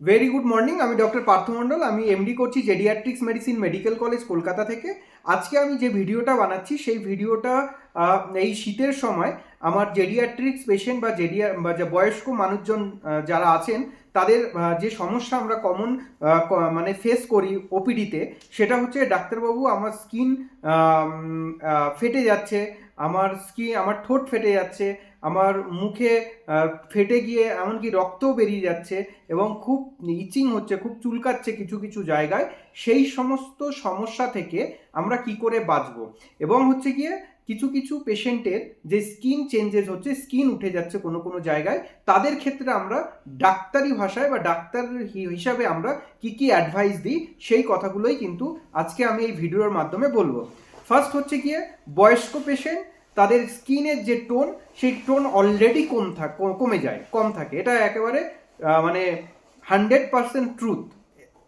Very good morning আমি doctor Partha Mondal, আমি MD করছি paediatrics medicine medical college Kolkata থেকে। আজকে আমি যে ভিডিওটা বানাচ্ছি, সেই ভিডিওটা এই শীতের সময় আমার জেডিয়াট্রিক্স পেশেন্ট বা জেডিয়া বা যে বয়স্ক মানুষজন যারা আছেন, তাদের যে সমস্যা আমরা কমন মানে ফেস করি ওপিডিতে সেটা হচ্ছে ডাক্তারবাবু, আমার স্কিন ফেটে যাচ্ছে, আমার স্কিন আমার ঠোঁট ফেটে যাচ্ছে আমার মুখে ফেটে গিয়ে এমনকি রক্তও বেরিয়ে যাচ্ছে এবং খুব ইচিং হচ্ছে, খুব চুলকাচ্ছে কিছু কিছু জায়গায়। সেই সমস্ত সমস্যা থেকে আমরা কি করে বাঁচবো? এবং হচ্ছে গিয়ে কিছু কিছু পেশেন্টের যে স্কিন চেঞ্জেস হচ্ছে, স্কিন উঠে যাচ্ছে কোনো কোনো জায়গায়, তাদের ক্ষেত্রে আমরা ডাক্তারি ভাষায় বা ডাক্তার হিসাবে আমরা কি কি অ্যাডভাইস দিই, সেই কথাগুলোই কিন্তু আজকে আমি এই ভিডিওর মাধ্যমে বলব। ফার্স্ট হচ্ছে গিয়ে বয়স্ক পেশেন্ট তাদের স্কিনের যে টোন, সেই টোন অলরেডি কম থাক, কমে যায়, কম থাকে। এটা একেবারে মানে হান্ড্রেড পারসেন্ট ট্রুথ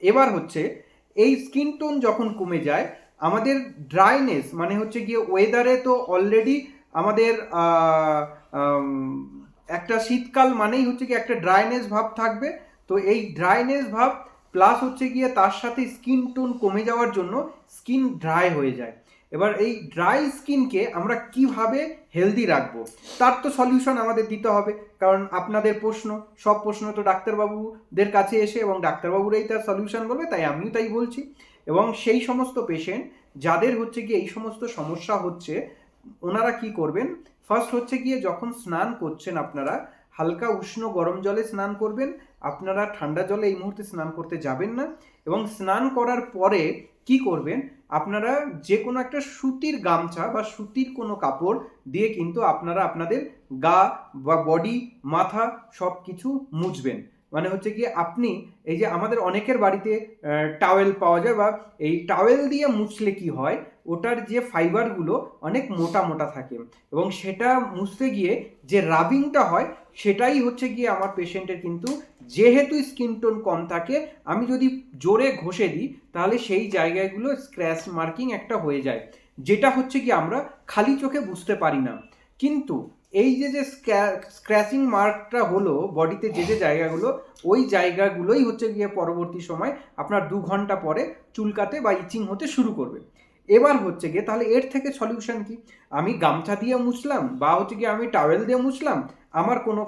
এবার হচ্ছে, এই স্কিন টোন যখন কমে যায়, আমাদের ড্রাইনেস মানে হচ্ছে গিয়ে ওয়েদারে তো অলরেডি আমাদের একটা শীতকাল মানেই হচ্ছে কি একটা ড্রাইনেস ভাব থাকবে। তো এই ড্রাইনেস ভাব প্লাস হচ্ছে গিয়ে তার সাথে স্কিন টোন কমে যাওয়ার জন্য স্কিন ড্রাই হয়ে যায়। এবার এই ড্রাই স্কিনকে আমরা কীভাবে হেলদি রাখব? তার তো সলিউশন আমাদের দিতে হবে। কারণ আপনাদের প্রশ্ন, সব প্রশ্ন তো ডাক্তারবাবুদের কাছে এসে এবং ডাক্তারবাবুরাই তার সলিউশন বলবে তাই আমিও তাই বলছি। এবং সেই সমস্ত পেশেন্ট যাদের হচ্ছে গিয়ে এই সমস্ত সমস্যা হচ্ছে, ওনারা কি করবেন? ফার্স্ট হচ্ছে গিয়ে যখন স্নান করছেন আপনারা, হালকা উষ্ণ গরম জলে স্নান করবেন। আপনারা ঠান্ডা জলে এই মুহূর্তে স্নান করতে যাবেন না। এবং স্নান করার পরে কি করবেন? আপনারা যে কোনো একটা সুতির গামছা বা সুতির কোনো কাপড় দিয়ে কিন্তু আপনারা আপনাদের গা বা বডি মাথা সব কিছু মুছবেন। মানে হচ্ছে কি আপনি এই যে আমাদের অনেকের বাড়িতে টাওয়েল পাওয়া যায় বা এই টাওয়েল দিয়ে মুছলে কি হয়? ওটার যে ফাইবারগুলো অনেক মোটা মোটা থাকে এবং সেটা মুছতে গিয়ে যে রাবিংটা হয় সেটাই হচ্ছে গিয়ে আমার পেশেন্টের কিন্তু যেহেতু স্কিন টোন কম থাকে, আমি যদি জোরে ঘষে দিই, তাহলে সেই জায়গাগুলো স্ক্র্যাচ মার্কিং একটা হয়ে যায়। যেটা হচ্ছে কি আমরা খালি চোখে বুঝতে পারি না। কিন্তু এই যে যে স্ক্র্যাচিং মার্কটা হলো বডিতে যে যে জায়গাগুলো, ওই জায়গাগুলোই হচ্ছে গিয়ে পরবর্তী সময় আপনার দু ঘণ্টা পরে চুলকাতে বা ইচিং হতে শুরু করবে। এবার হচ্ছে গিয়ে তাহলে এর থেকে সলিউশন কি? আমি গামছা দিয়ে মুছলাম বা হচ্ছে গিয়ে আমি টাওয়েল দিয়ে মুছলাম আমার কোনো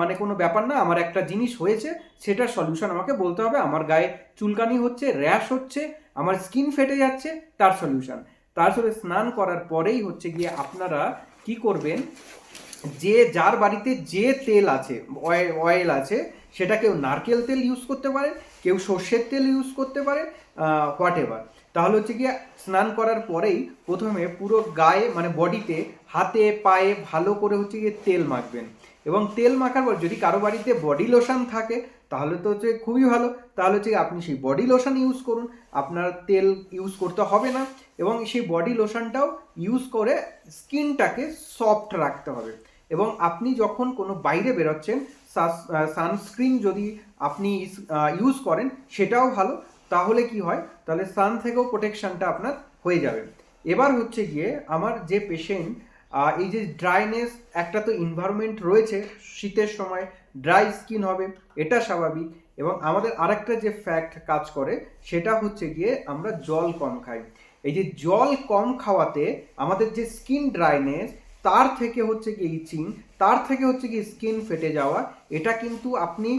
মানে কোনো ব্যাপার না, আমার একটা জিনিস হয়েছে, সেটার সলিউশন আমাকে বলতে হবে, আমার গায়ে চুলকানি হচ্ছে র্যাশ হচ্ছে, আমার স্কিন ফেটে যাচ্ছে, তার সলিউশন তার সাথে স্নান করার পরেই হচ্ছে গিয়ে আপনারা কি করবেন, যে যার বাড়িতে যে তেল আছে অয়েল আছে সেটা কেউ নারকেল তেল ইউজ করতে পারে কেউ সর্ষের তেল ইউজ করতে পারে হোয়াট এভার তাহলে হচ্ছে গিয়ে স্নান করার পরেই প্রথমে পুরো গায়ে মানে বডিতে হাতে, পায়ে ভালো করে হচ্ছে গিয়ে তেল মাখবেন। এবং তেল মাখার পর যদি কারও বাড়িতে বডি লোশন থাকে, তাহলে তো হচ্ছে খুবই ভালো। তাহলে হচ্ছে আপনি সেই বডি লোশন ইউজ করুন। আপনার তেল ইউজ করতে হবে না। এবং সেই বডি লোশনটাও ইউজ করে স্কিনটাকে সফট রাখতে হবে। এবং আপনি যখন কোনো বাইরে বেরোচ্ছেন সানস্ক্রিন যদি আপনি ইউজ করেন, সেটাও ভালো। তাহলে কি হয়? তাহলে সান থেকেও প্রোটেকশনটা আপনার হয়ে যাবে। এবার হচ্ছে গিয়ে আমার যে পেশেন্ট এই যে ড্রাইনেস একটা তো এনভায়রনমেন্ট রয়েছে, শীতের সময় ড্রাই স্কিন হবে, এটা স্বাভাবিক। এবং আমাদের আরেকটা যে ফ্যাক্ট কাজ করে, সেটা হচ্ছে গিয়ে আমরা জল কম খাই। এই যে জল কম খাওয়াতে আমাদের যে স্কিন ড্রাইনেস তার থেকে হচ্ছে কি ইচিং তার থেকে হচ্ছে কি স্কিন ফেটে যাওয়া, এটা কিন্তু আপনি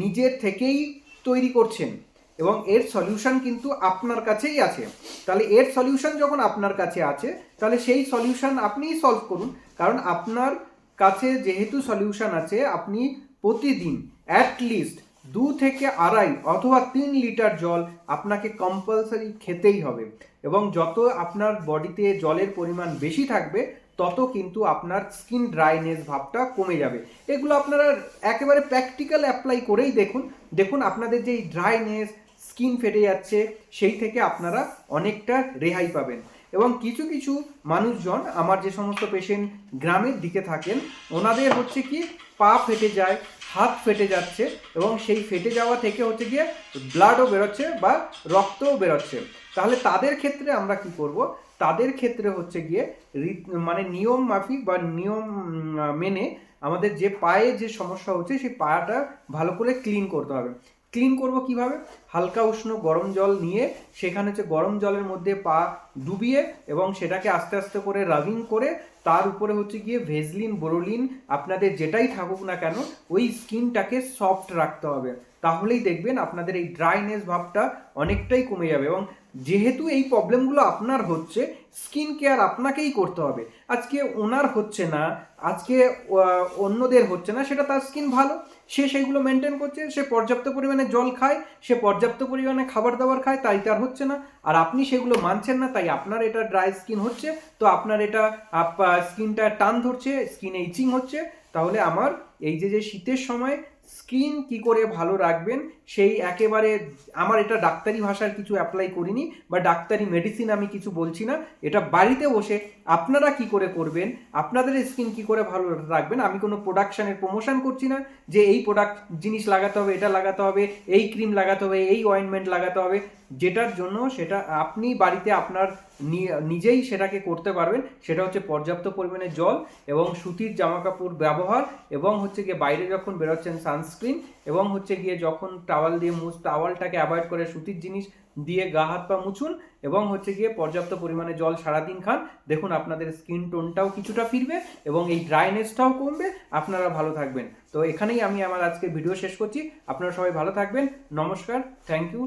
নিজের থেকেই তৈরি করছেন এবং এর সলিউশন কিন্তু আপনার কাছেই আছে। তাহলে এর সলিউশন যখন আপনার কাছে আছে, তাহলে সেই সলিউশন আপনিই সলভ করুন। কারণ আপনার কাছে যেহেতু সলিউশন আছে, আপনি প্রতিদিন অ্যাট লিস্ট দু থেকে আড়াই অথবা তিন লিটার জল আপনাকে কম্পালসারি খেতেই হবে। এবং যত আপনার বডিতে জলের পরিমাণ বেশি থাকবে তত কিন্তু আপনার স্কিন ড্রাইনেস ভাবটা কমে যাবে। এগুলো আপনারা একেবারে প্র্যাকটিক্যাল অ্যাপ্লাই করেই দেখুন। দেখুন আপনাদের যে ড্রাইনেস স্কিন ফেটে যাচ্ছে, সেই থেকে আপনারা অনেকটা রেহাই পাবেন। এবং কিছু কিছু মানুষজন, আমার যে সমস্ত পেশেন্ট গ্রামের দিকে থাকেন, ওনাদের হচ্ছে কি, পা ফেটে যায়, হাত ফেটে যাচ্ছে এবং সেই ফেটে যাওয়া থেকে হচ্ছে গিয়ে ব্লাডও বেরোচ্ছে বা রক্তও বেরোচ্ছে। তাহলে তাদের ক্ষেত্রে আমরা কি করব তাদের ক্ষেত্রে হচ্ছে গিয়ে মানে নিয়ম মাফিক বা নিয়ম মেনে আমাদের যে পায়ে যে সমস্যা হচ্ছে, সেই পাটা ভালো করে ক্লিন করতে হবে। ক্লিন করব কীভাবে? হালকা উষ্ণ গরম জল নিয়ে সেখানে হচ্ছে গরম জলের মধ্যে পা ডুবিয়ে এবং সেটাকে আস্তে আস্তে করে রাবিং করে তার উপরে হচ্ছে গিয়ে ভেজলিন বোরোলিন আপনাদের যেটাই থাকুক না কেন, ওই স্কিনটাকে সফট রাখতে হবে। তাহলেই দেখবেন আপনাদের এই ড্রাইনেস ভাবটা অনেকটাই কমে যাবে এবং যেহেতু এই প্রবলেমগুলো আপনার হচ্ছে স্কিন কেয়ার আপনাকেই করতে হবে। আজকে ওনার হচ্ছে না, আজকে অন্যদের হচ্ছে না, সেটা তার স্কিন ভালো। সে সেইগুলো মেনটেন করছে, সে পর্যাপ্ত পরিমাণে জল খায়, সে পর্যাপ্ত পরিমাণে খাবার দাবার খায়, তাই তার হচ্ছে না। আর আপনি সেগুলো মানছেন না, তাই আপনার এটা ড্রাই স্কিন হচ্ছে, তো আপনার এটা স্কিনটা টান ধরছে স্কিনে ইচিং হচ্ছে। তাহলে আমার এই যে যে শীতের সময় স্কিন কি করে ভালো রাখবেন, সেই একেবারে আমার এটা ডাক্তারি ভাষার কিছু অ্যাপ্লাই করিনি, বা ডাক্তারি মেডিসিন আমি কিছু বলছি না, এটা বাড়িতে বসে আপনারা কি করে করবেন, আপনাদের স্কিন কি করে ভালো রাখবেন, আমি কোনো প্রোডাকশানের প্রমোশন করছি না, যে এই প্রোডাক্ট জিনিস লাগাতে হবে, এটা লাগাতে হবে, এই ক্রিম লাগাতে হবে, এই অয়েনমেন্ট লাগাতে হবে যেটার জন্য সেটা আপনি বাড়িতে আপনার নিজেই সেটাকে করতে পারবেন, সেটা হচ্ছে পর্যাপ্ত পরিমাণে জল এবং সুতির জামা কাপড় ব্যবহার এবং হচ্ছে গিয়ে বাইরে যখন বেরোচ্ছেন সানস্ক্রিন এবং হচ্ছে গিয়ে যখন টাওয়াল দিয়ে মুছ টাওয়ালটাকে অ্যাভয়েড করে সুতির জিনিস দিয়ে গা হাত পা মুছুন এবং হচ্ছে গিয়ে পর্যাপ্ত পরিমাণে জল সারাদিন খান। দেখুন আপনাদের স্কিন টোনটাও কিছুটা ফিরবে এবং এই ড্রাইনেসটাও কমবে। আপনারা ভালো থাকবেন। তো এখানেই আমি আমার আজকে ভিডিও শেষ করছি। আপনারা সবাই ভালো থাকবেন। নমস্কার। Thank you